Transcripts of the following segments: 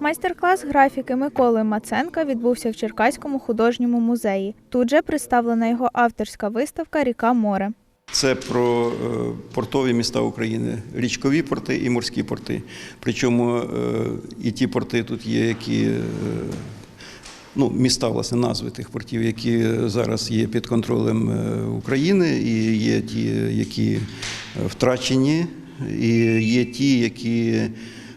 Майстер-клас графіки Миколи Маценка відбувся в Черкаському художньому музеї. Тут же представлена його авторська виставка Ріка море. Це про е, портові міста України, річкові порти і морські порти. Причому е, і ті порти тут є, які е, ну, міста, власне, назви тих портів, які зараз є під контролем України, і є ті, які втрачені, і є ті, які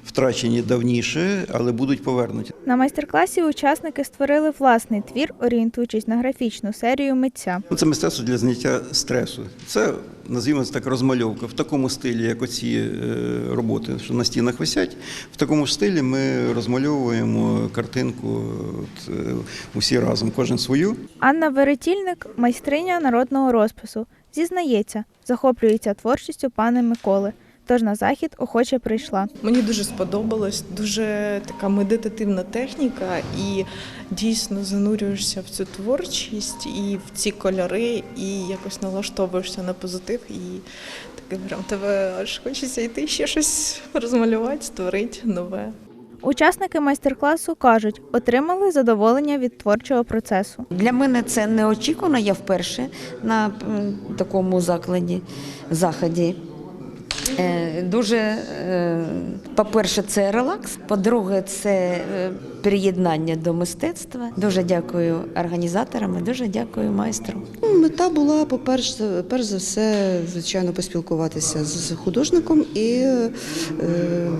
втрачені давніше, але будуть повернуті. На майстер-класі учасники створили власний твір, орієнтуючись на графічну серію митця. Ну, Це мистецтво для зняття стресу. Це, називаємо так, розмальовка в такому стилі, як оці е, роботи, що на стінах висять. В такому ж стилі ми розмальовуємо картинку от, е, усі разом, кожен свою. Анна Веретільник, майстриня народного розпису, зізнається, захоплюється творчістю пана Миколи. Тож на захід охоче прийшла. Мені дуже сподобалось, дуже така медитативна техніка, і дійсно занурюєшся в цю творчість і в ці кольори, і якось налаштовуєшся на позитив. І таке прям тебе аж хочеться йти ще щось розмалювати, створити нове. Учасники майстер-класу кажуть, отримали задоволення від творчого процесу. Для мене це неочікувано. Я вперше на такому закладі, заході. Е, Дуже, е, по-перше, це релакс. По-друге, це е, приєднання до мистецтва. Дуже дякую організаторам і дуже дякую майстру. Ну, Мета була, по-перше, перш за все, звичайно, поспілкуватися з художником і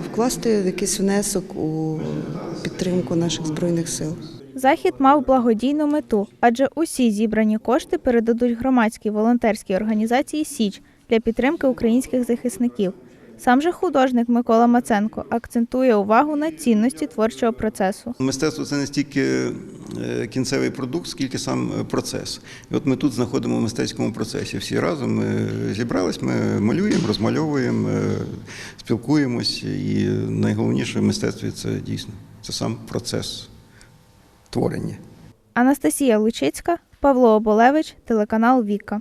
вкласти якийсь внесок у підтримку наших збройних сил. Захід мав благодійну мету, адже усі зібрані кошти передадуть громадській волонтерській організації Січ для підтримки українських захисників. Сам же художник Микола Маценко акцентує увагу на цінності творчого процесу. Мистецтво це не стільки е, кінцевий продукт, скільки сам е, процес. І от ми тут знаходимо в мистецькому процесі. Всі разом ми зібрались, ми малюємо, розмальовуємо, е, спілкуємось. І найголовніше в мистецтві це дійсно це сам процес творення. Анастасія Лучицька, Павло Оболевич, телеканал Віка.